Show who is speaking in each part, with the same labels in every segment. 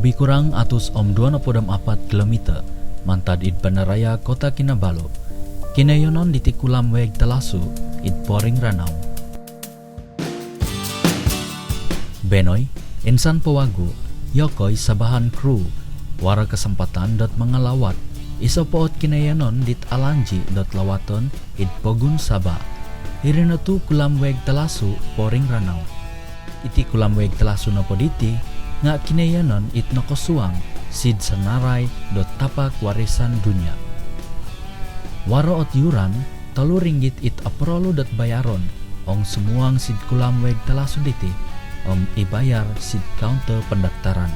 Speaker 1: Lebih kurang atus om 24 km mantad id bandaraya kota Kinabalu. Kinayonon di tikulam weg telasu id poring ranau. Benoy, insan pewagu, yokoi sabahan kru, wara kesempatan dot mengalawat, isopoot kinayanon dit alanji dot lawaton id pogun saba. Irina tu kulam weg telasu poring ranau. Iti kulam weg telasu nopo nga kinayanon it nokosuang sid senarai dot tapak warisan dunia. Waro ot yuran, telu ringgit it aprolu dot bayaron, ong semuang sid kulam weg telasu diti, om ibayar sid counter pendaftaran.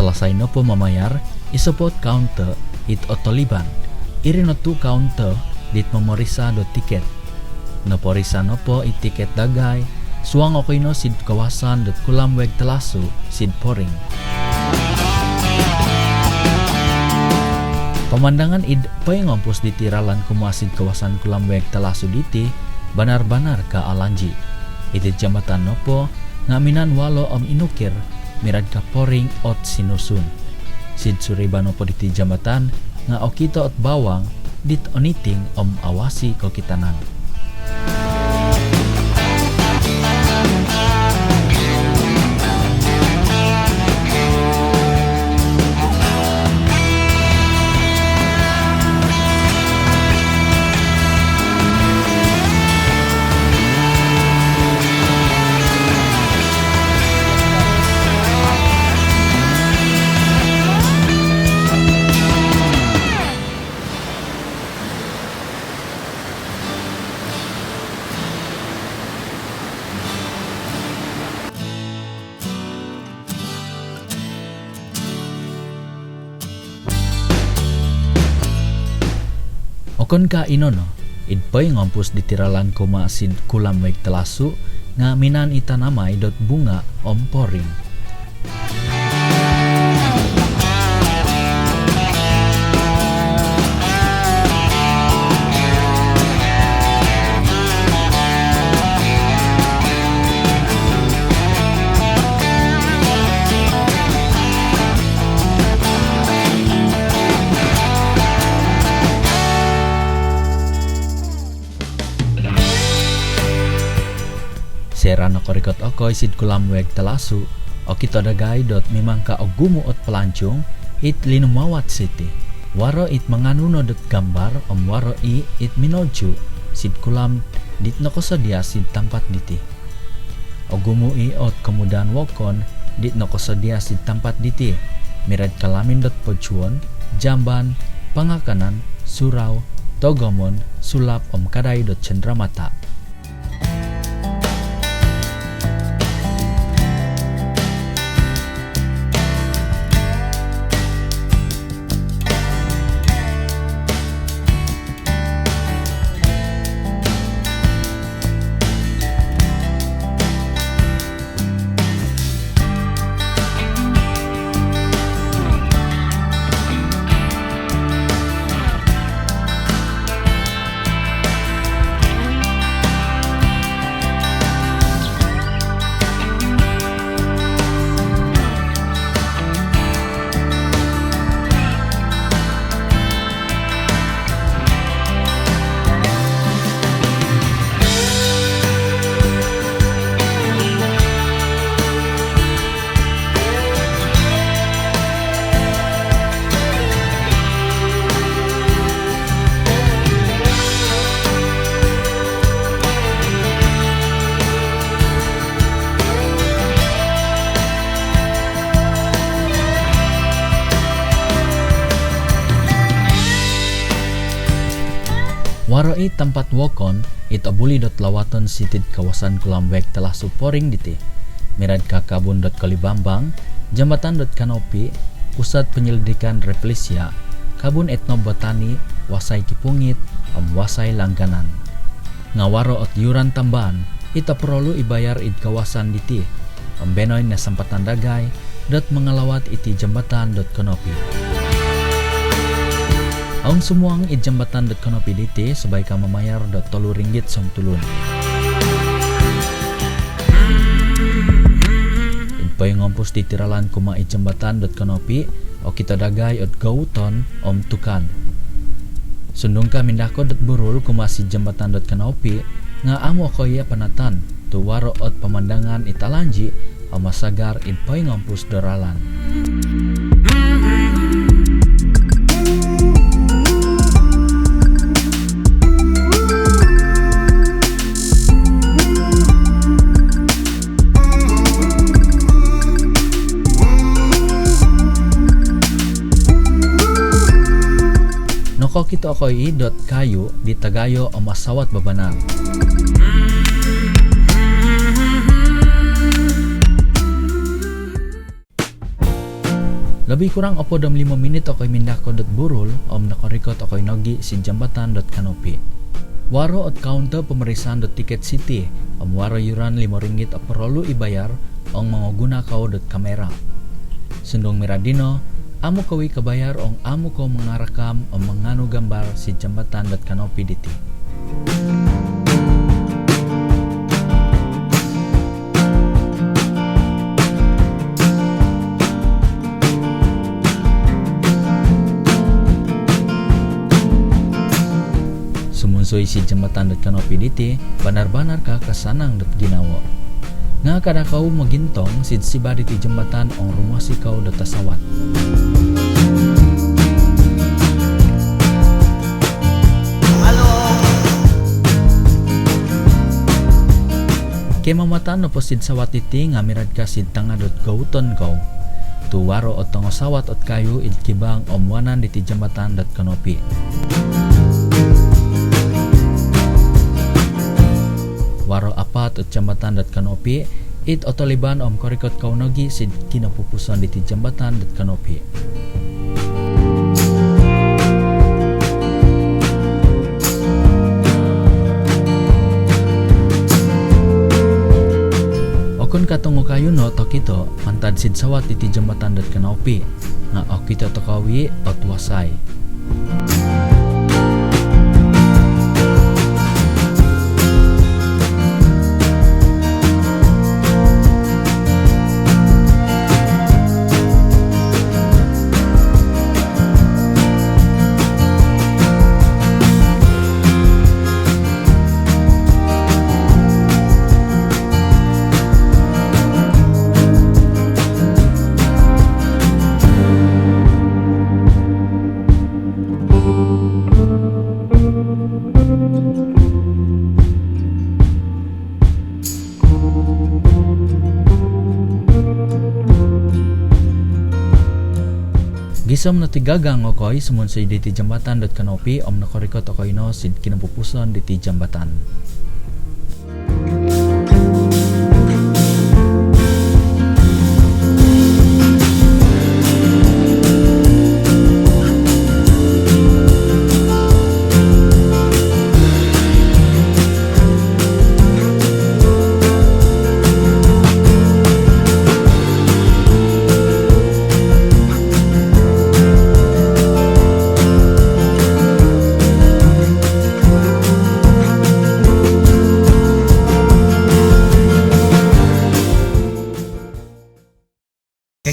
Speaker 1: Selesai nopo mamayar isopot counter it otoliban. Iri notu counter dit memorisa do tiket. Nopo risa nopo it tiket dagay suang okoino sid kawasan dot kulam weg telasu sid poring. Pemandangan id pengompos di tiralan kumuasid kawasan kulam weg telasu diti banar-banar ka alanji. Iti jambatan nopo ngaminan walo om inukir mirad ka poring ot sinusun. Sid suribano po diti jambatan nga okito ot bawang dit oniting om awasi ko kitanan. Okon ka inono, idpay ngompus di tiralan kuma sid kulam weg telasu nga minan dot bunga om poring. Sera no korikot okoy sid kulam weg telasu, o kito dagay dot mimang ka ogumo ot pelancong, it linumawat city. Waro it manganuno dot gambar om waro i it minolju, sid kulam dit no kosodia sid tampat diti. Ogumo i ot kemudahan wokon, dit no kosodia sid tampat diti. Mirad kalamin dot pocuon, jamban, pangakanan, surau, togomon, sulap om kadai dot cendramata. Waroi tempat wokon it abuli dot lawaton sitid kawasan kulambek telah suporing diti. Mirad ka kabun dot kalibambang, jambatan dot kanopi, pusat penyelidikan replesia, kabun etnobotani, wasai kipungit, am wasai langganan. Ngawaro ot yuran tambahan, ita perlu ibayar id kawasan diti. Pembenoy na sempatan dagay, dot mengalawat iti jembatan dot konopi. Aung sumuang jembatan dot konopi diti sebaik memayar dot tolu ringgit som tulun. Inpoy ngompus di tiralan kuma it jembatan dot konopi o kita dagay ot gauton om tukan. Sundung ka mindako dot burul kuma si jembatan dot konopi nga amo ko iya panatan tu waro ot pemandangan italanji o masagar inpoy ngompus doralan. Noko kita koy dot kayu di tagayo o masawat babanal. Lebih kurang opo dam 5 menit ako'y mindako dot burul om nakorikot ako'y nogi si jambatan dot kanopi. Waro at counter pemeriksaan dot tiket city om waro yuran 5 ringgit perlu ibayar ong mangoguna kau dot kamera. Sundong miradino, amo kawi kabayar ong amo ko mangarakam o gambar si jambatan dot kanopi diti. Sumunsoy si jembatan dot kanopi diti, banar-banar ka kasanang dot ginawa. Nga kada kau magintong sid siba diti jembatan ong rumasi kau dot tasawat. Kay mamatan no po sid sawat iti nga mirad ka sid tanga dot gauton ko. Tuwaro o tango sawat at kayo id kibang omwanan diti jembatan dot kanopi. Waro at jambatan dat kanopi, it otoliban om korikot kaunogi sid kinapupusan diti jambatan dat kanopi. Okon katungo kayo no tokito pantad sid sawat iti jambatan dat kanopi nga okito tokawi at wasay. Gisom na tigagang okoy sumunsay diti jambatan dot kanopi om nakorikot okoy no sid kinapupuson diti jambatan.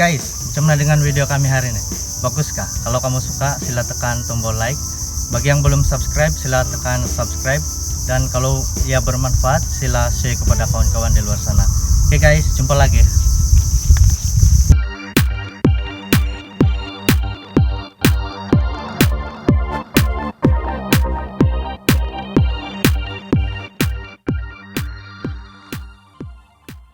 Speaker 2: Guys, cuma dengan video kami hari ini. Bagus kah? Kalau kamu suka, sila tekan tombol like. Bagi yang belum subscribe, sila tekan subscribe. Dan kalau ia bermanfaat, sila share kepada kawan-kawan di luar sana. Oke guys, jumpa lagi.